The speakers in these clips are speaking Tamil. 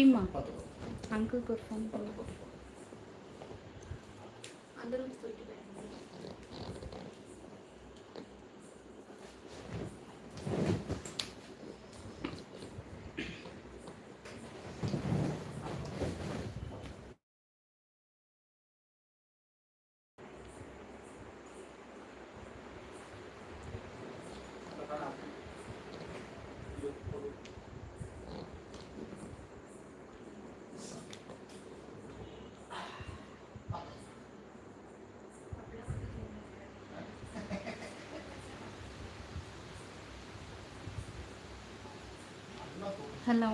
金马，韩哥哥，金马。ஹலோ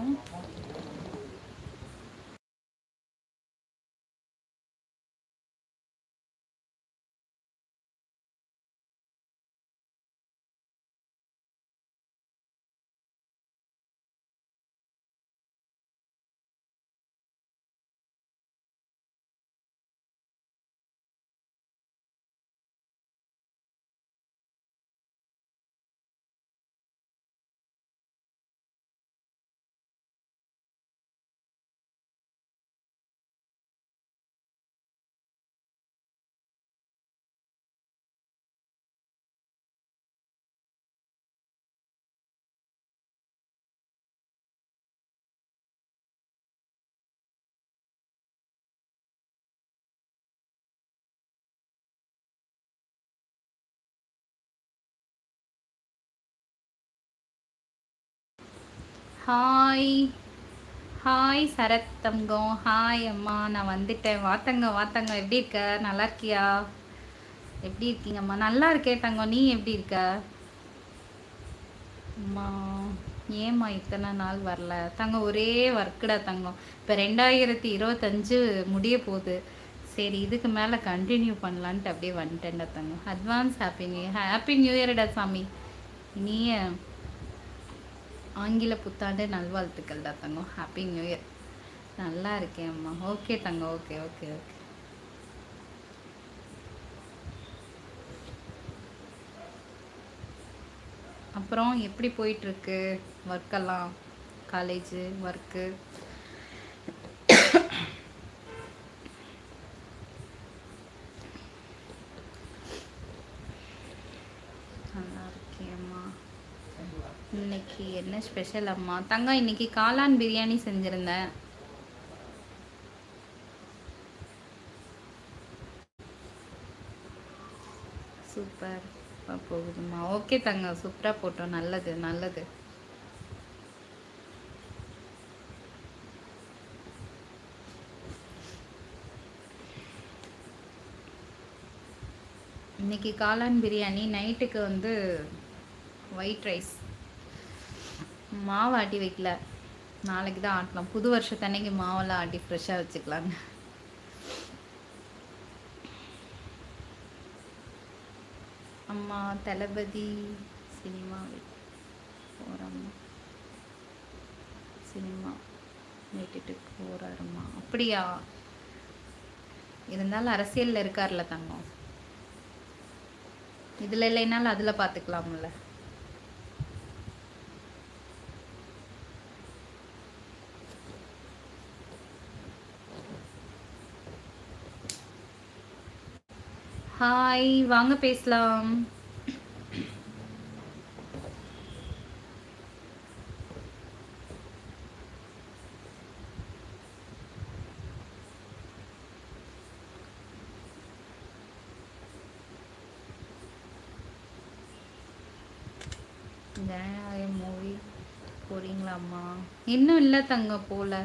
ஹாய் ஹாய் சரத் தங்கம் ஹாய் அம்மா. நான் வந்துட்டேன். வாத்தங்க வாத்தங்க. எப்படி இருக்க? நல்லா இருக்கியா? எப்படி இருக்கீங்கம்மா நல்லா இருக்கேன் தங்கம் நீ எப்படி இருக்க? அம்மா ஏம்மா இத்தனை நாள் வரல? தங்கம் ஒரே ஒர்க்குடா தங்கம் இப்போ ரெண்டாயிரத்தி இருபத்தஞ்சு முடிய போகுது. சரி இதுக்கு மேலே கண்டினியூ பண்ணலான்ட்டு அப்படியே வந்துட்டேன்டா தங்கம் advance happy new happy new இயர்டா சாமி. இனிய ஆங்கில புத்தாண்டு நல்வாழ்த்துக்கள்டா தங்கம் ஹாப்பி நியூ இயர் நல்லா இருக்கேன் அம்மா. ஓகே தங்கம் ஓகே ஓகே ஓகே அப்புறம் எப்படி போயிட்டுருக்கு ஒர்க்கெல்லாம் காலேஜு ஒர்க்கு நல்லா இருக்கேம்மா அம்மா. இன்னைக்கு என்ன ஸ்பெஷல் அம்மா? தங்கம் இன்னைக்கு காளான் பிரியாணி செஞ்சுருந்தேன் சூப்பர். போகுதும்மா. ஓகே தங்க சூப்பராக போட்டோம். நல்லது நல்லது. இன்னைக்கு காளான் பிரியாணி நைட்டுக்கு வந்து ஒயிட் ரைஸ் மாவு ஆட்டி வைக்கல. நாளைக்கு தான் ஆட்டலாம். புது வருஷத்தன்னைக்கு மாவெல்லாம் ஆட்டி ஃப்ரெஷ்ஷாக வச்சுக்கலாங்க. அம்மா தளபதி சினிமா போகிறோம்மா சினிமா வீட்டுட்டு போகிறாருமா அப்படியா? இருந்தாலும் அரசியலில் இருக்கார்ல தங்கம். இதில் இல்லைனாலும் அதில் பார்த்துக்கலாம்ல ஹாய் வாங்க பேசலாம். ஜனநாயகம் மூவி போறீங்களாம்மா? இன்னும் இல்லை தங்க போல.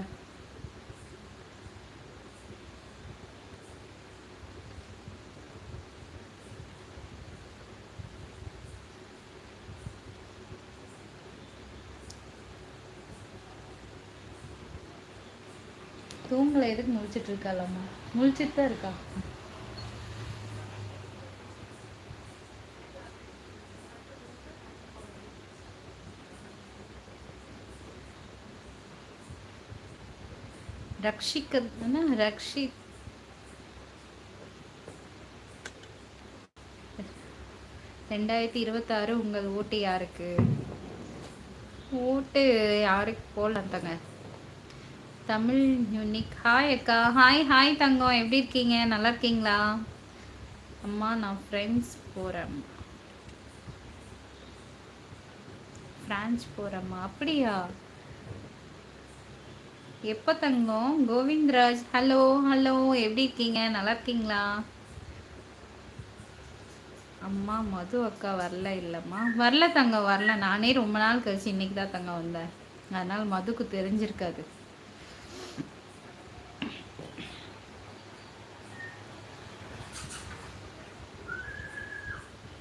தூங்கல எதுக்கு முழிச்சிட்டு இருக்காளாம்மா முழிச்சிட்டு தான் இருக்கா ரக்ஷிக்கன்னா ரக்ஷி ரெண்டாயிரத்தி இருபத்தாறு உங்கள் ஓட்டு யாருக்கு? ஓட்டு யாருக்கு போடலாம் தங்க தமிழ் யூனிக் ஹாய் அக்கா. ஹாய் ஹாய் தங்கம். எப்படி இருக்கீங்க? நல்லா இருக்கீங்களா? அம்மா நான் ஃப்ரெண்ட்ஸ் போகிறேன் ஃப்ரான்ஸ் போகிறேம்மா அப்படியா? எப்போ தங்கம்? கோவிந்த்ராஜ். ஹலோ ஹலோ எப்படி இருக்கீங்க? நல்லா இருக்கீங்களா? அம்மா மது அக்கா வரல இல்லைம்மா. வரல தங்க வரல. நானே ரொம்ப நாள் கழிச்சு இன்னைக்கு தான் தங்க வந்தேன். அதனால் மதுக்கு தெரிஞ்சிருக்காது.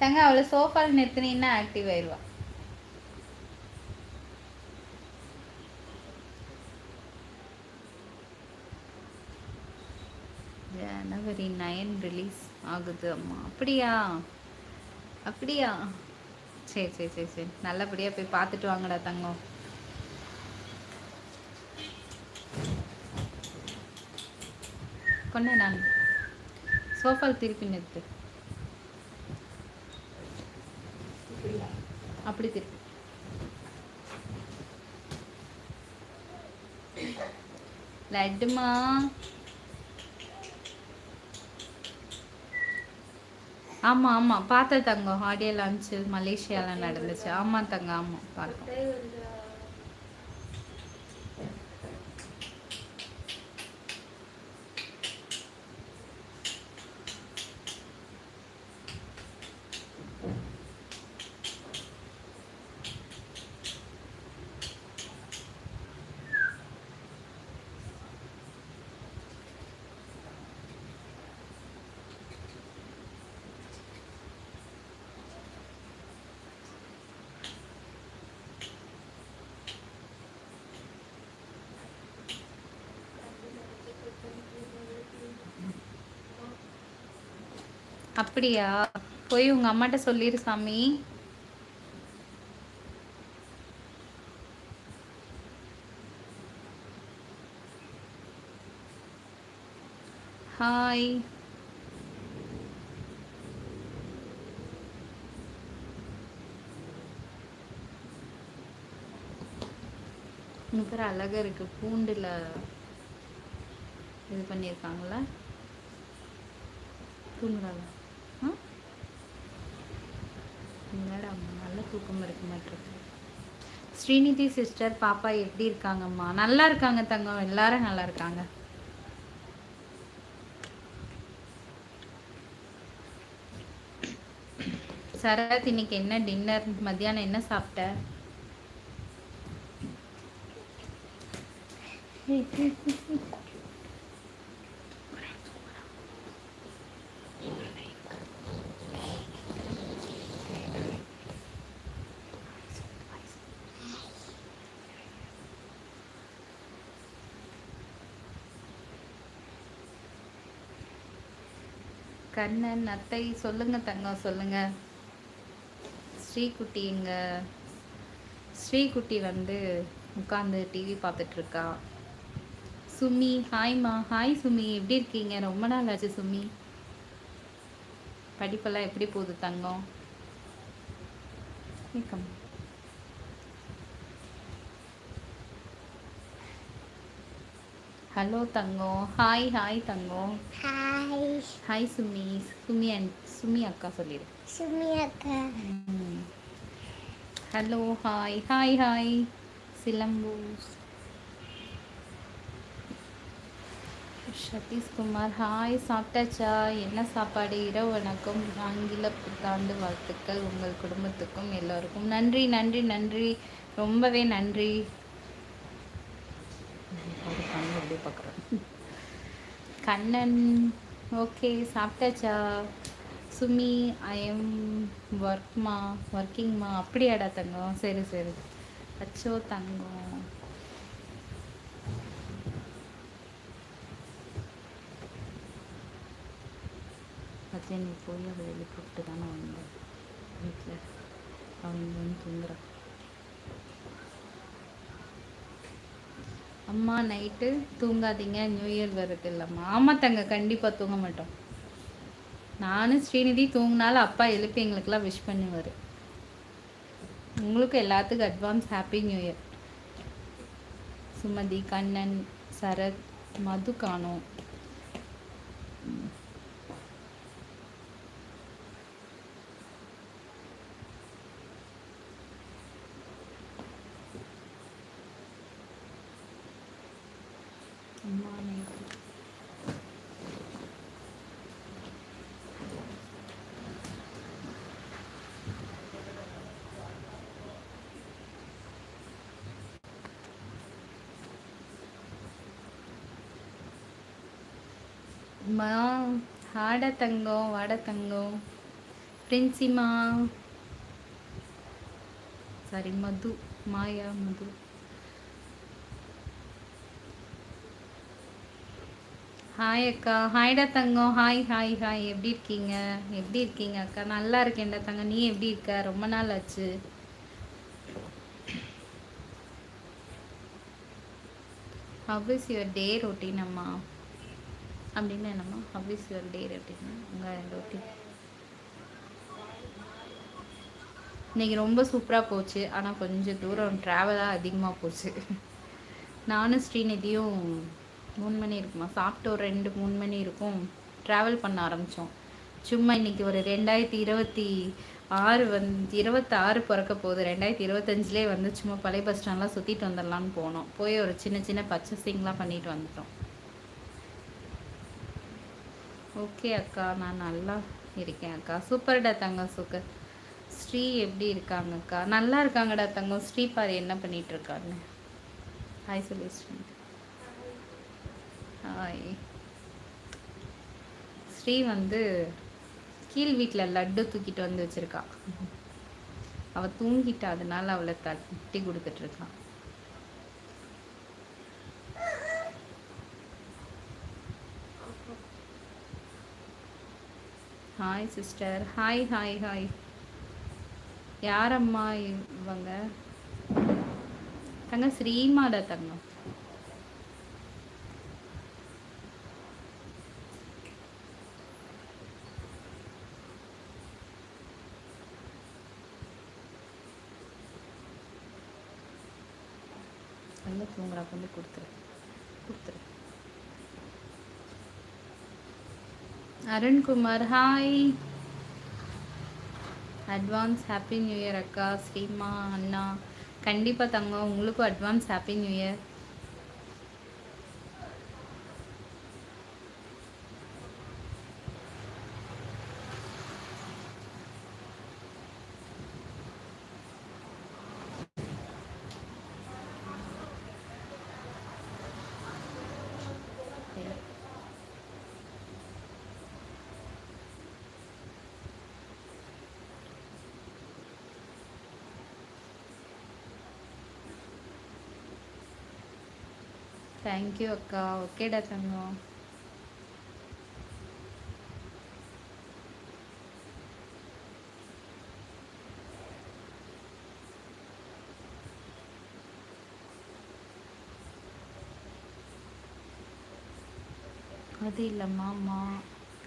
தங்க அவளை சோஃபாவில் நிறுத்தினீன்னா ஆக்டிவ் ஆயிடுவா ஜனவரி நைன் ரிலீஸ் ஆகுது அம்மா. அப்படியா? அப்படியா? சரி சரி சரி சரி. நல்லபடியாக போய் பார்த்துட்டு வாங்கடா தங்கம். கொண்டே நான். சோஃபால் திருப்பி நிறுத்து. அப்படி திருப்பி. லட்டுமா. ஆமாம் ஆமாம் பார்த்தேன் தங்கம். ஆடியோ லான்ச்சு மலேசியாவில் நடந்துச்சு. ஆமாம் தங்கம். ஆமாம் பார்த்தோம் அப்படியா? போய் உங்க அம்மாட்ட சொல்லிடு சாமி. ஹாய். பேர் அழகா இருக்கு. பூண்டுல இது பண்ணியிருக்காங்களா தூங்குறாங்க. நல்ல தூக்கம் இருக்க மாட்டிருக்கு ஸ்ரீநிதி சிஸ்டர் பாப்பா எப்படி இருக்காங்கம்மா? நல்லா இருக்காங்க தங்கம். எல்லாரும் நல்லா இருக்காங்க. சரத் இன்னைக்கு என்ன டின்னர் மத்தியானம் என்ன சாப்பிட்ட? கண்ணன் அத்தை சொல்லுங்க தங்கம் சொல்லுங்க. ஸ்ரீகுட்டி இங்க. ஸ்ரீகுட்டி வந்து உட்காந்து டிவி பார்த்துட்டு இருக்கா சுமி ஹாய்மா ஹாய் சுமி எப்படி இருக்கீங்க? ரொம்ப நாள் ஆச்சு சுமி. படிப்பெல்லாம் எப்படி போகுது தங்கம்? ஹலோ தங்கம் hi hi Thangam hi hi Sumi Sumi and Sumi அக்கா சொல்லிடு சுமி அக்கா ஹலோ ஹாய் ஹாய் ஹாய் சிலம்பு சதீஷ்குமார் ஹாய் சாப்பிட்டாச்சா? என்ன சாப்பாடு? இரவு வணக்கம். ஆங்கில புத்தாண்டு வாழ்த்துக்கள் உங்கள் குடும்பத்துக்கும் எல்லோருக்கும். நன்றி நன்றி நன்றி. ரொம்பவே நன்றி. அப்படியே பார்க்குறோம். கண்ணன் ஓகே சாப்பிட்டாச்சா? சுமி ஐ எம் ஒர்க்மா ஒர்க்கிங்மா அப்படியாடா தங்கம். சரி சரி. அச்சோ தங்கம். பச்சை நீ போய் அதை வெளியே போட்டு தானே வந்தேன் வீட்டில். அவங்க வந்து தூங்குறான். அம்மா நைட்டு தூங்காதீங்க நியூ இயர் வருது இல்லைம்மா ஆமாம் தங்க கண்டிப்பாக தூங்க மாட்டோம். நானும் ஸ்ரீநிதி தூங்கினாலும் அப்பா எழுப்பி எங்களுக்கெல்லாம் விஷ் பண்ணுவார். உங்களுக்கும் எல்லாத்துக்கும் advance happy new year Sumathi Kannan Sarath Madhu காணோம் அம்மா நேத்து மா ஆட தங்கம் வாட தங்கம். பிரின்சிமா சாரி மது மாயா மது. ஹாய் அக்கா ஹாய்டா தங்கம் ஹாய் ஹாய் ஹாய் எப்படி இருக்கீங்க? எப்படி இருக்கீங்க அக்கா? நல்லா இருக்கேன்டா தங்கம். நீ எப்படி இருக்க? ரொம்ப நாள் ஆச்சு. How is your day routine அம்மா? அப்படின்னு என்னம்மா? ஹவ் இஸ் யுவர் டே அப்படின்னா உங்கள் ரொட்டீன் இன்னைக்கு ரொம்ப சூப்பராக போச்சு. ஆனால் கொஞ்சம் தூரம் ட்ராவலாக அதிகமாக போச்சு. நானும் ஸ்ரீநிதியும் மூணு மணி இருக்குமா? சாப்பிட்டு ஒரு ரெண்டு மூணு மணி இருக்கும். ட்ராவல் பண்ண ஆரம்பித்தோம் சும்மா இன்னைக்கு ஒரு ரெண்டாயிரத்தி இருபத்தி ஆறு வந்து இருபத்தாறு பிறக்க போகுது. ரெண்டாயிரத்தி இருபத்தஞ்சிலே வந்து சும்மா பழைய பஸ் ஸ்டாண்ட்லாம் சுற்றிட்டு வந்துடலான்னு போனோம். போய் ஒரு சின்ன சின்ன பர்ச்சேசிங்லாம் பண்ணிட்டு வந்துட்டோம். ஓகே அக்கா நான் நல்லா இருக்கேன் அக்கா. சூப்பர்டா தங்கம் சுக்கர் ஸ்ரீ எப்படி இருக்காங்க அக்கா? நல்லா இருக்காங்கடா தங்கம். ஸ்ரீ பாரு என்ன பண்ணிட்டு இருக்காங்க ஹாய் சொல்லி ஸ்ரீ ஹாய் ஸ்ரீ வந்து கீழ் வீட்டில் லட்டு தூக்கிட்டு வந்து வச்சுருக்கா. அவள் தூங்கிட்டா அதனால அவளை தட்டி கொடுத்துட்ருக்கான் hi sister hi hi hi யாரம்மா இவங்க? தங்க ஸ்ரீமாடா தங்கம். நல்லா தூங்குறா கொண்டு கொடுத்துரு. கொடுத்துரு. Arunkumar hi advance happy new year அக்கா. ஸ்ரீமா அண்ணா. கண்டிப்பாக தங்கம். உங்களுக்கும் advance happy new year thank you அக்கா ஓகேடா தங்கம் அது இல்லைம்மா அம்மா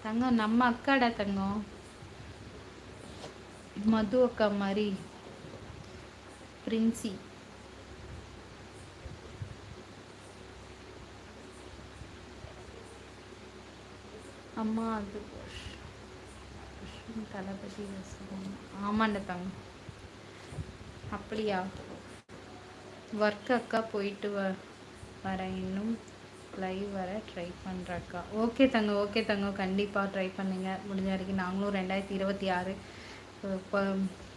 தங்கம் நம்ம அக்காடா தங்கம் மது அக்கா மாதிரி பிரின்சி அம்மா அது தளபதி ஆமாண்ட தங்க அப்படியா? ஒர்க் அக்கா போயிட்டு வ வரேன் இன்னும் லைவ் வர ட்ரை பண்ணுறேன் அக்கா ஓகே தங்க ஓகே தங்க. கண்டிப்பாக ட்ரை பண்ணுங்கள் முடிஞ்ச வரைக்கும் நாங்களும் ரெண்டாயிரத்தி இருபத்தி ஆறு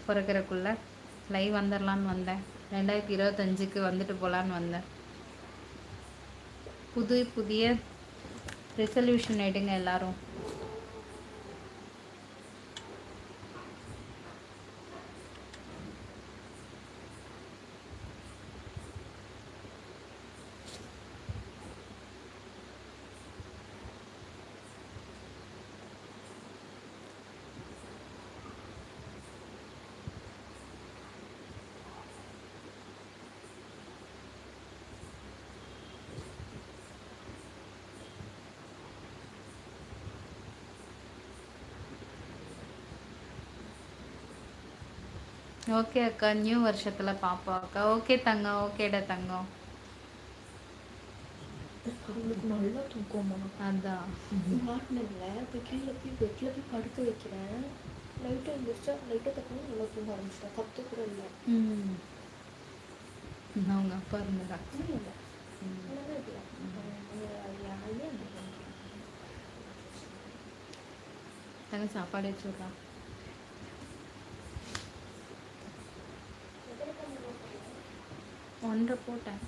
பிறக்கிறக்குள்ள லைவ் வந்துடலான்னு வந்தேன். ரெண்டாயிரத்தி இருபத்தஞ்சுக்கு வந்துட்டு போகலான்னு வந்தேன். புது புதிய ரெசல்யூஷன் எடுங்க எல்லாரும். ஓகே அக்கா நியூ வருஷத்துல பாப்போம் அக்கா. ஓகே தங்கம் ஓகேடா தங்கம். அவளுக்கு நல்லா தூக்கமா? அதான். மாட்டினதுல இப்போ கீழே போய் பெட்டில் போய் படுக்க வைக்கிறேன். லைட்டாக எழுந்திரிச்சா லைட்டாக தக்கணும் நல்லா தூங்க ஆரம்பிச்சிட்டா கத்து கூட இல்லை. ம். அவங்க அப்பா இருந்தாரா? இல்லை தங்க சாப்பாடு வச்சு விட்றா ஒன்றரை போட்டேன்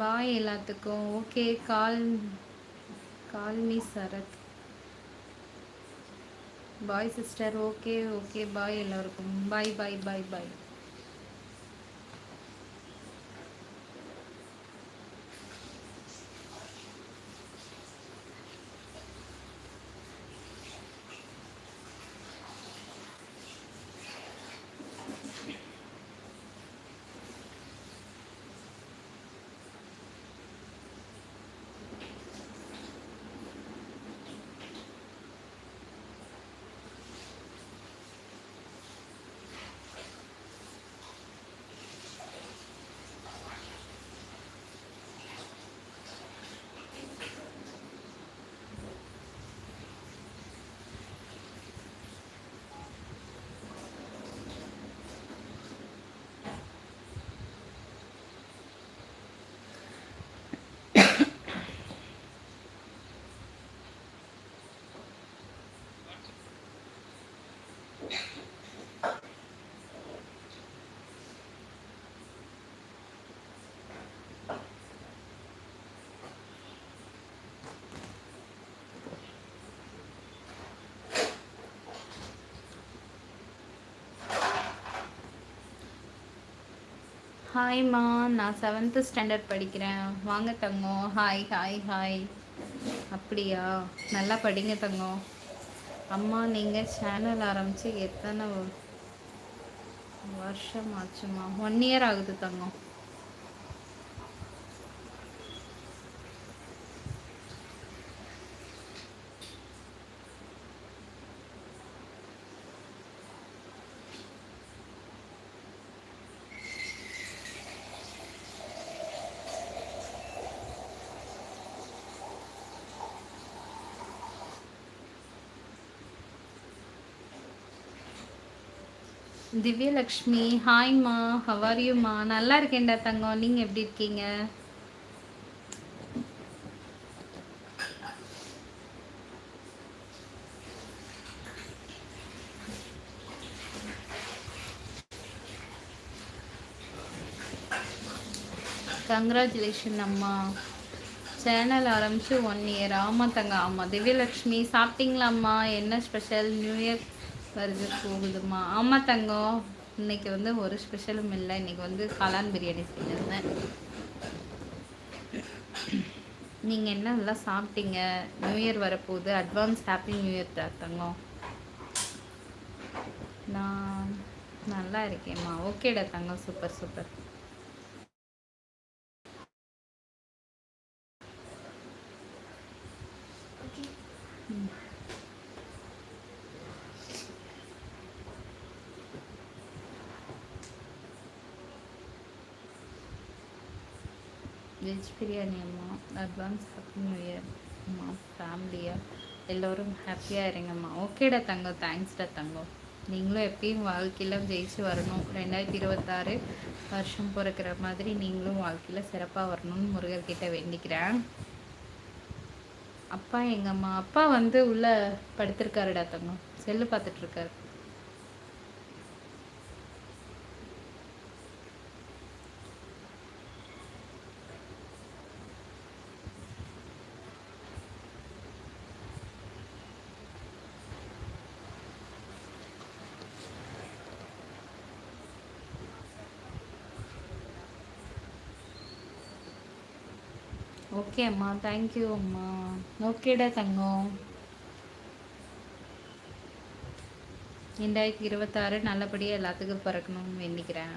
பாய் எல்லாத்துக்கும். Okay call call me Sarath. Bye sister okay okay bye எல்லாருக்கும். பாய் பாய் பாய் பாய் ஹாய்மா நான் செவன்த்து ஸ்டாண்டர்ட் படிக்கிறேன். வாங்க தங்கம். ஹாய் ஹாய் ஹாய் அப்படியா? நல்லா படிங்க தங்கம். அம்மா நீங்கள் சேனல் ஆரம்பித்து எத்தனை வருஷம் ஆச்சுமா ஒன் இயர் ஆகுது தங்கம். திவ்யலக்ஷ்மி ஹாய்மா ஹவாரியும்மா நல்லா இருக்கேன்டா தங்கம் நீங்கள் எப்படி இருக்கீங்க? கங்க்ராச்சுலேஷன் அம்மா. சேனல் ஆரம்பிச்சு ஒன் இயர் ஆமாம் தங்க ஆமாம் திவ்யலக்ஷ்மி சாப்பிட்டீங்களாம்மா? என்ன ஸ்பெஷல் நியூ இயர் வருது போகுதுமா ஆமாம் தங்கம். இன்னைக்கு வந்து ஒரு ஸ்பெஷலும் இல்லை. இன்னைக்கு வந்து காளான் பிரியாணி செஞ்சிருந்தேன். நீங்கள் என்ன நல்லா சாப்பிட்டீங்க? நியூ இயர் வரப்போகுது. அட்வான்ஸ் ஹாப்பி நியூ இயர் தங்கம்? நான் நல்லா இருக்கேம்மா. ஓகேடா தங்கம். சூப்பர் சூப்பர் வெஜ் பிரியாணி அம்மா அட்வான்ஸ் ஹாப்பி நியூ இயர் அம்மா ஃபேமிலியாக எல்லோரும் ஹாப்பியாக இருங்கம்மா ஓகேடா தங்கம் தேங்க்ஸ்டா தங்கம். நீங்களும் எப்பயும் வாழ்க்கையில் ஜெயிச்சு வரணும். ரெண்டாயிரத்தி இருபத்தாறு வருஷம் பிறக்கிற மாதிரி நீங்களும் வாழ்க்கையில் சிறப்பாக வரணும்னு முருகர்கிட்ட வேண்டிக்கிறேன். அப்பா எங்கம்மா அப்பா வந்து உள்ளே படுத்திருக்காருடா தங்கம். செல்லு பார்த்துட்ருக்காரு ஓகே அம்மா. தேங்க்யூ அம்மா. ஓகேடா தங்கம். ரெண்டாயிரத்தி இருபத்தாறு நல்லபடியாக எல்லாத்துக்கும் பிறக்கணும்னு வேண்டிக்கிறேன்.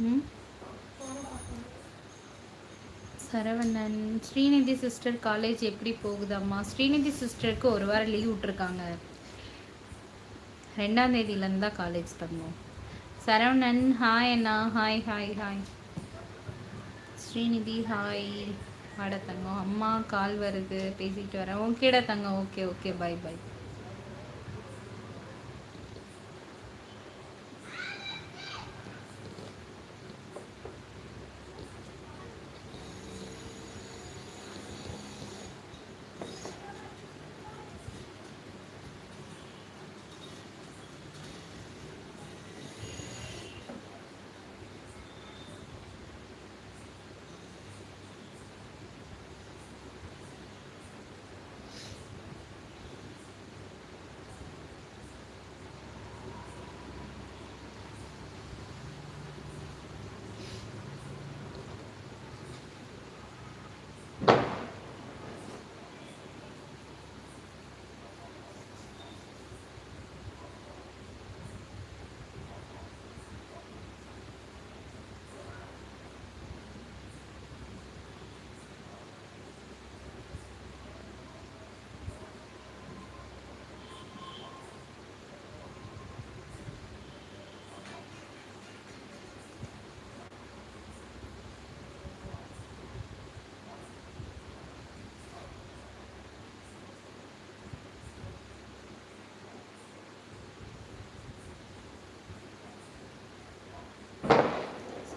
ம் சரவணன் ஸ்ரீநிதி சிஸ்டர் காலேஜ் எப்படி போகுதம்மா ஸ்ரீநிதி சிஸ்டருக்கு ஒரு வாரம் லீவ் விட்ருக்காங்க ரெண்டாம் தேதியிலேருந்து தான் காலேஜ் தங்கும் சரவணன் ஹாய் அண்ணா hi hi hi Srinidhi hi வாட தங்கம் அம்மா கால் வருது பேசிட்டு வரேன். ஓகேடா தங்கம் ஓகே ஓகே பை பை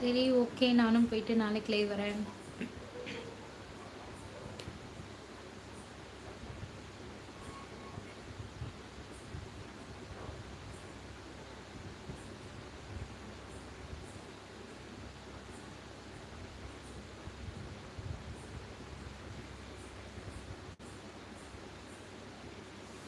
சரி ஓகே நானும் போயிட்டு நாளைக்கு லைவ் வரேன்.